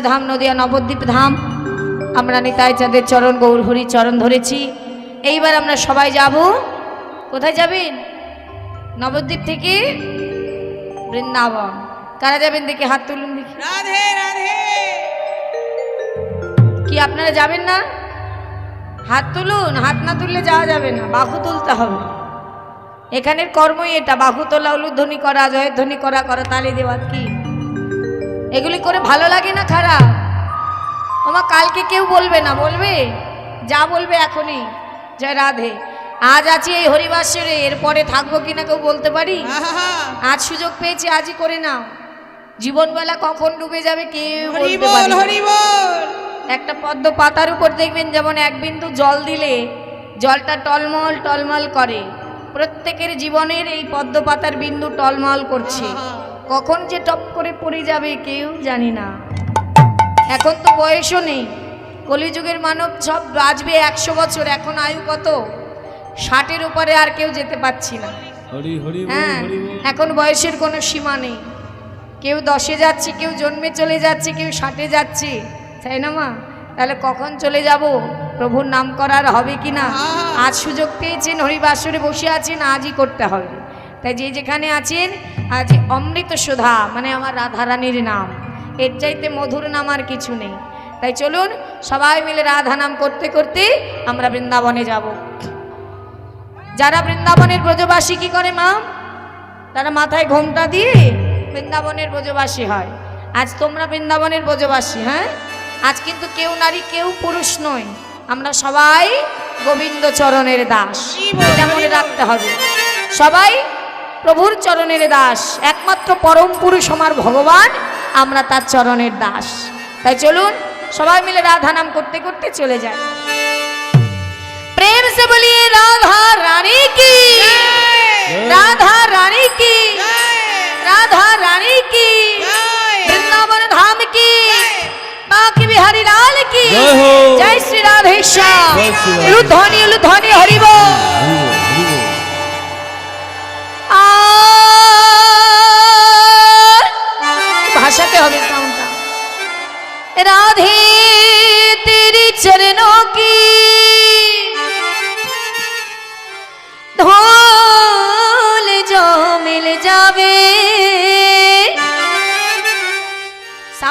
ধাম নদিয়া নবদ্বীপ ধাম। আমরা নিতাই চাঁদের চরণ গৌরহরি চরণ ধরেছি। এইবার আমরা সবাই যাব। কোথায় যাবেন নবদ্বীপ থেকে বৃন্দাবন। কারা যাবেন দেখি হাত তুলুন দেখি। রাধে রাধে। কি আপনারা যাবেন না? হাত তুলুন হাত না তুললে যাওয়া যাবে না। বাহু তুলতে হবে। এখানের কর্মই এটা। বাহু তোলা উলুধ্বনি করা জয়ধ্বনি করা করা তালি দেওয়া কি? এগুলি করে ভালো লাগে না খারাপ? আমার কালকে কেউ বলবে না বলবে? যা বলবে এখনই। জয় রাধে। আজ আছি এই হরিবাসরে এরপরে থাকব কিনা কেউ বলতে পারি? আজ সুযোগ পেয়েছি আজই করে নাও। জীবনবেলা কখন ডুবে যাবে কেউ একটা পদ্ম পাতার উপর দেখবেন যেমন এক বিন্দু জল দিলে জলটা টলমল টলমল করে। প্রত্যেকের জীবনের এই পদ্ম পাতার বিন্দু টলমল করছে। কখন যে টপ করে পড়ে যাবে কেউ জানি না। এখন তো বয়সও নেই। কলিযুগের মানব সব বাঁচবে একশো বছর এখন আয়ু কত? ষাটের উপরে আর কেউ যেতে পারছি না। হ্যাঁ এখন বয়সের কোনো সীমা নেই। কেউ দশে যাচ্ছে কেউ জন্মে চলে যাচ্ছে কেউ ষাটে যাচ্ছে। তাই না মা? তাহলে কখন চলে যাব? প্রভুর নাম করার হবে কি না? আজ সুযোগ পেয়েছেন হরিবাসরে বসে আছেন আজই করতে হবে। তাই যে যেখানে আছেন আজ অমৃত সুধা মানে আমার রাধারানীর নাম। এর চাইতে মধুর নাম আর কিছু নেই। তাই চলুন, সবাই মিলে রাধা নাম করতে করতে আমরা বৃন্দাবনে যাব। যারা বৃন্দাবনের ব্রজবাসী কি করে, মা? তারা মাথায় ঘোমটা দিয়ে বৃন্দাবনের ব্রজবাসী হয়। আজ তোমরা বৃন্দাবনের ব্রজবাসী হ্যাঁ? আজ কিন্তু কেউ নারী, কেউ পুরুষ নয়। আমরা সবাই গোবিন্দ চরণের দাস মনে রাখতে হবে। সবাই প্রভুর চরণের দাস একমাত্র পরম পুরুষ আমার ভগবান আমরা তার চরণের দাস। তাই চলুন সবাই মিলে রাধা নাম করতে করতে চলে যায় প্রেম সে বলিয়ে রাধা রানী কি? রাধা রানী কি? রাধা রানী কি? বৃন্দাবন ধাম কি? বাকি বিহারী লাল কি? জয় শ্রী রাধেশ্যাম। ধ্বনি লুধনি হরিব।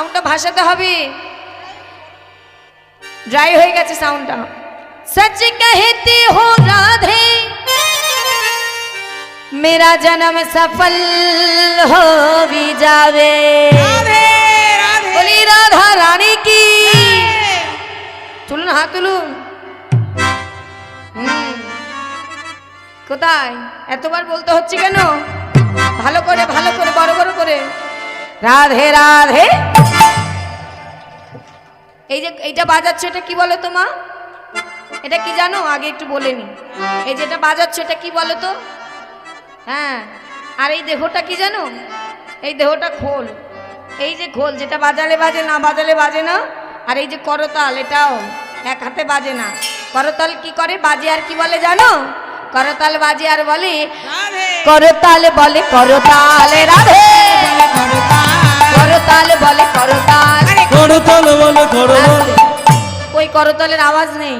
সাউন্ডটা ভাসাতে হবে। ড্রাই হয়ে গেছে সাউন্ডটা। সচ কহতি হো রাধে। মেরা জনম সফল হো যাবে। বলি রাধা রানী কি? চলুন হাত তুলুন। কোথায়? এতবার বলতে হচ্ছে কেন? ভালো করে ভালো করে বড় বড় করে। রাধে রাধে। এই যে এইটা বাজাচ্ছ এটা কি বলো তো মা? এটা কি জানো? আগে একটু বলে নি। এই যেটা বাজাচ্ছ এটা কি বলো তো? হ্যাঁ। আর এই দেহটা কি জানো? এই দেহটা খোল। এই যে খোল যেটা বাজালে বাজে না বাজালে বাজে না আর এই যে করতাল এটাও এক হাতে বাজে না। করতাল কি করে? বাজে আর কি বলে জানো? করতাল বাজে আর বলে করতাল বলে করতাল। রাধে! করতাল বলে করতাল। করতাল বলে করতাল। ওই করতালের আওয়াজ নেই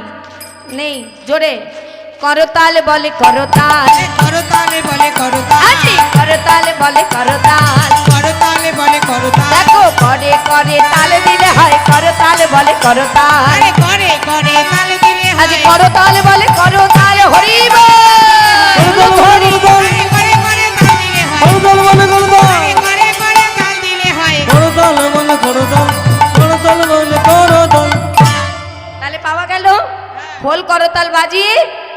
নেই জোরে। করতাল বলে করতাল। করতালে বলে করতাল। আছি করতাল বলে করতাল। করতালে বলে করতাল। দেখো করে করে তাল দিলে হয় করতাল বলে করতাল। করে করে তালে দিলে হয়। করতাল বলে করতাল হরি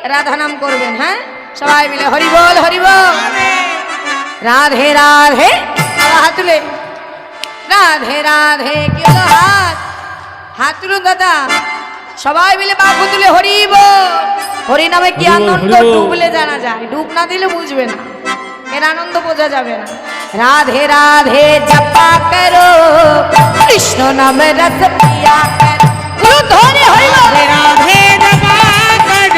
রাধা নাম করবেন হ্যাঁ? সবাই মিলে হরি বল হরি বল। রাধে রাধে। হাত তুলে। রাধে রাধে কি হলো হাত। হাত তুলুন দাদা। সবাই মিলে বাবু তুলে হরি বল। হরি নামে কি আনন্দ ডুবলে জানা যায়। ডুব না দিলে বুঝবে না। এর আনন্দ বোঝা যাবে না। রাধে রাধে জপা করো। কৃষ্ণ নাম রস পিয়া করো। ধরে হরি রাধে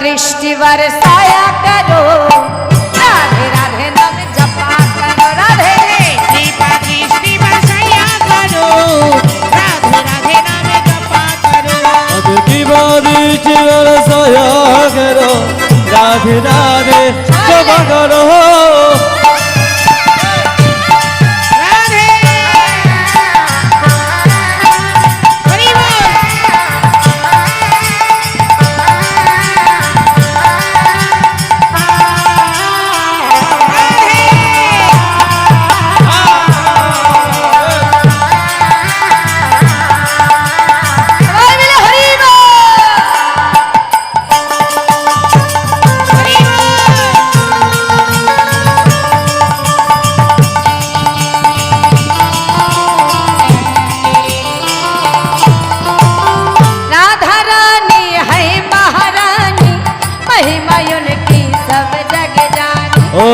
दृष्टि बरसाया करो राधे राधे नाम जपा करो राधे कृपा दृष्टि बरसाया करो राधे राधे नाम जपा करो कृपा दृष्टि बरसाया करो राधे राधे जपा करो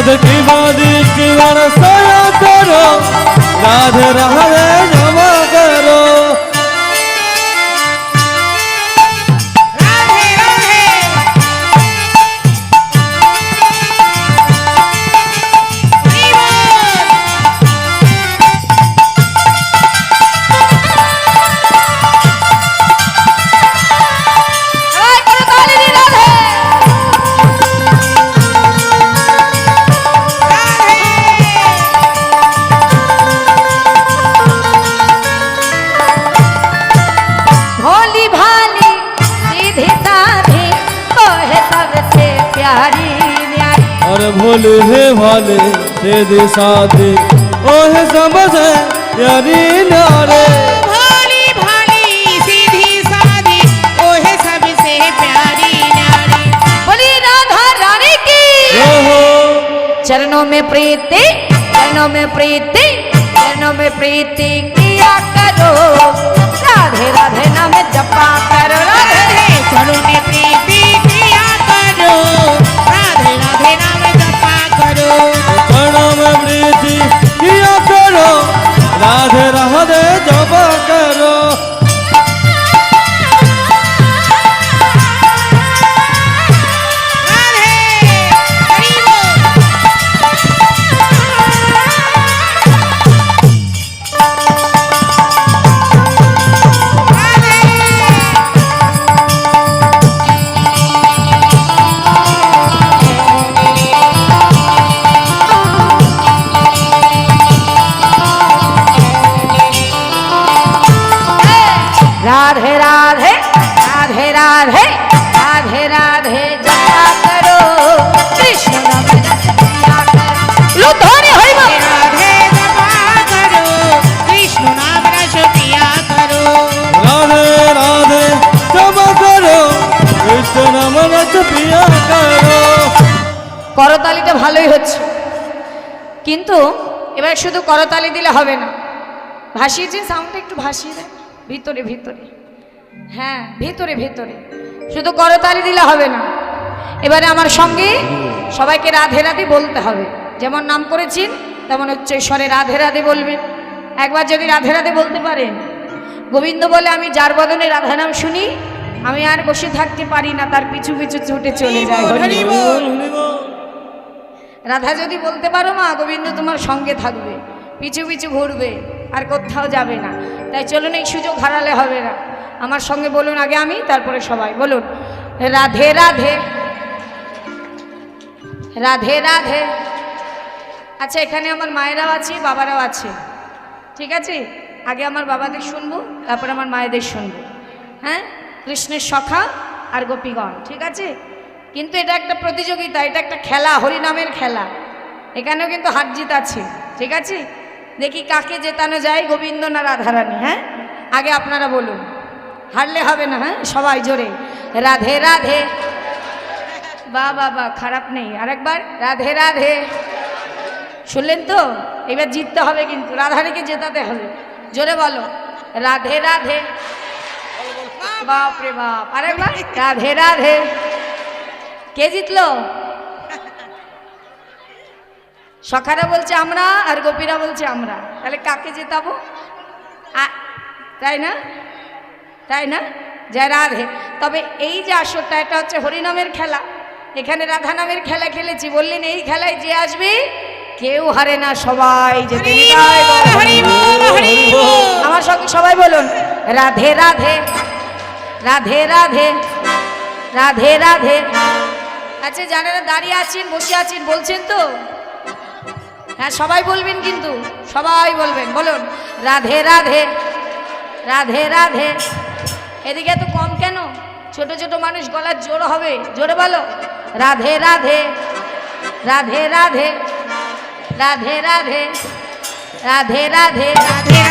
राधे की बादी जीवन सया करो राधे राधे सबसे प्यारी नारी। बोली राधा रानी की। जय हो चरणों में प्रीति चरणों में प्रीति चरणों में प्रीति किया करो। राधे राधे नाम जपा करो। করতালিটা ভালোই হচ্ছে। কিন্তু এবার শুধু করতালি দিলে হবে না। ভাসিয়েছে সাউন্ডটা একটু ভাসিয়ে দেয় ভিতরে ভিতরে। হ্যাঁ ভিতরে ভিতরে। শুধু করতালি দিলে হবে না। এবারে আমার সঙ্গে সবাইকে রাধে রাধে বলতে হবে। যেমন নাম করেছেন, তেমন হচ্ছে ঈশ্বরে রাধে রাধে বলবেন। একবার যদি রাধে রাধে বলতে পারেন। গোবিন্দ বলে, আমি যার বদনে রাধা নাম শুনি আমি আর বসে থাকতে পারি না তার পিছু পিছু ছুটে চলে যায়। রাধা যদি বলতে পারো মা গোবিন্দ তোমার সঙ্গে থাকবে পিছু পিছু ঘুরবে আর কোথাও যাবে না। তাই চলুন এই সুযোগ হারালে হবে না। আমার সঙ্গে বলুন আগে আমি তারপরে সবাই। বলুন রাধে রাধে। রাধে রাধে। আচ্ছা এখানে আমার মায়েরাও আছে বাবারাও আছে। ঠিক আছে? আগে আমার বাবাদের শুনব তারপরে আমার মায়েদের শুনব। হ্যাঁ? কৃষ্ণের সখা আর গোপীগণ, ঠিক আছে? কিন্তু এটা একটা প্রতিযোগিতা, এটা একটা খেলা হরিনামের খেলা। এখানেও কিন্তু হার জিত আছে, ঠিক আছে? দেখি কাকে জেতানো যায়, গোবিন্দ না রাধারানী হ্যাঁ? আগে আপনারা বলুন। হারলে হবে না হ্যাঁ? সবাই জোরে। রাধে রাধে। বা বা বা, খারাপ নেই। আরেকবার, রাধে রাধে। শুনলেন তো? এবার জিততে হবে কিন্তু, রাধারানীকে জেতাতে হবে। জোরে বলো। রাধে রাধে। বাপ। রে বাপ আরেকবার রাধে রাধে। কে জিতলো? সখারা বলছে আমরা আর গোপীরা বলছে আমরা। তাহলে কাকে জেতাবো? তাই না? তাই না? জয় রাধে। তবে এই যে আসরটা এটা হচ্ছে হরিনামের খেলা। এখানে রাধা নামের খেলা খেলেছি। বললেন এই খেলায় যে আসবে কেউ হারে না সবাই। আমার সঙ্গে সবাই বলুন রাধে রাধে। রাধে রাধে রাধে রাধে আচ্ছা যারা দাঁড়িয়ে আছেন বসে আছেন বলছেন তো হ্যাঁ সবাই বলবেন কিন্তু সবাই বলবেন বলুন রাধে রাধে রাধে রাধে এদিকে এত কম কেন ছোট ছোট মানুষ গলার জোর হবে জোরে বলো রাধে রাধে রাধে রাধে রাধে রাধে রাধে রাধে রাধে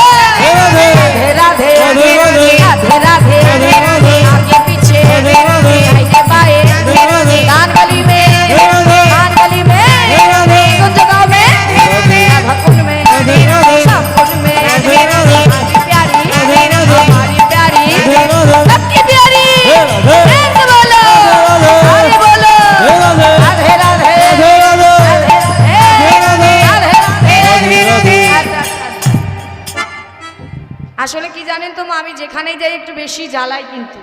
বেশি জ্বালাই কিন্তু।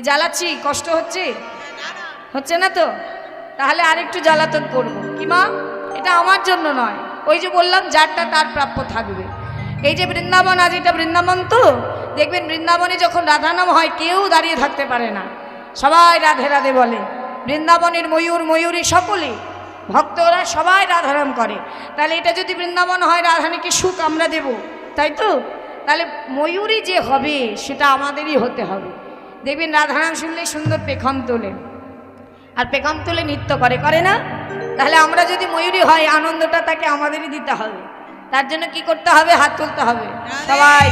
জ্বালাচ্ছি? কষ্ট হচ্ছে? হচ্ছে না তো? তাহলে আরেকটু জ্বালাতন করব। কি মা? এটা আমার জন্য নয়। ওই যে বললাম, যারটা তার প্রাপ্য থাকবে। এই যে বৃন্দাবন, আজ এটা বৃন্দাবন তো? দেখবেন বৃন্দাবনে যখন রাধা নাম হয়, কেউ দাঁড়িয়ে থাকতে পারে না। সবাই রাধে রাধে বলে। বৃন্দাবনের ময়ূর, ময়ূরী সকলে। ভক্তরা সবাই রাধারাম করে। তাহলে এটা যদি বৃন্দাবন হয় রাধানীকে সুখ আমরা দেব। তাই তো? তাহলে ময়ূরী যে হবে, সেটা আমাদেরই হতে হবে। দেখবেন রাধারাম শুনলে সুন্দর পেখম তোলে। আর পেখম তুলে নৃত্য করে করে না? তাহলে আমরা যদি ময়ূরী হয়, আনন্দটা তাকে আমাদেরই দিতে হবে। তার জন্য কি করতে হবে? হাত তুলতে হবে। সবাই।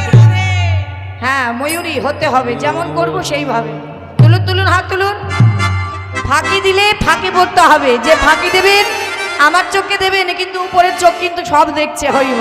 হ্যাঁ ময়ূরী হতে হবে, যেমন করব সেইভাবে। তুলুন তুলুন, হাত তুলুন। ফাঁকি দিলে ফাঁকি পড়তে হবে। যে ফাঁকি দেবেন, আমার চোখে দেবেন, কিন্তু উপরের চোখ কিন্তু সব দেখছে হরিব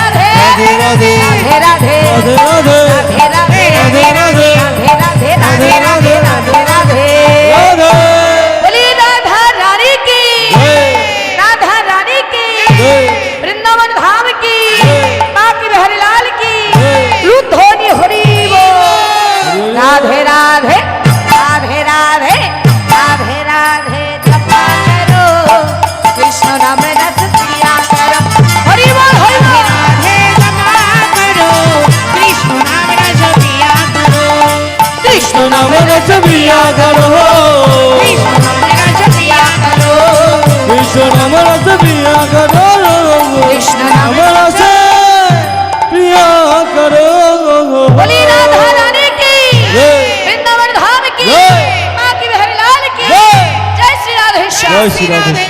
प्रिया करो विष्णु नाम रस प्रिया करो। कृष्ण नाम रस प्रिया करो बोली राधा रानी की। वृंदावन धाम की। माँ की बहरलाल की जय श्री राधे। जय श्री राधे।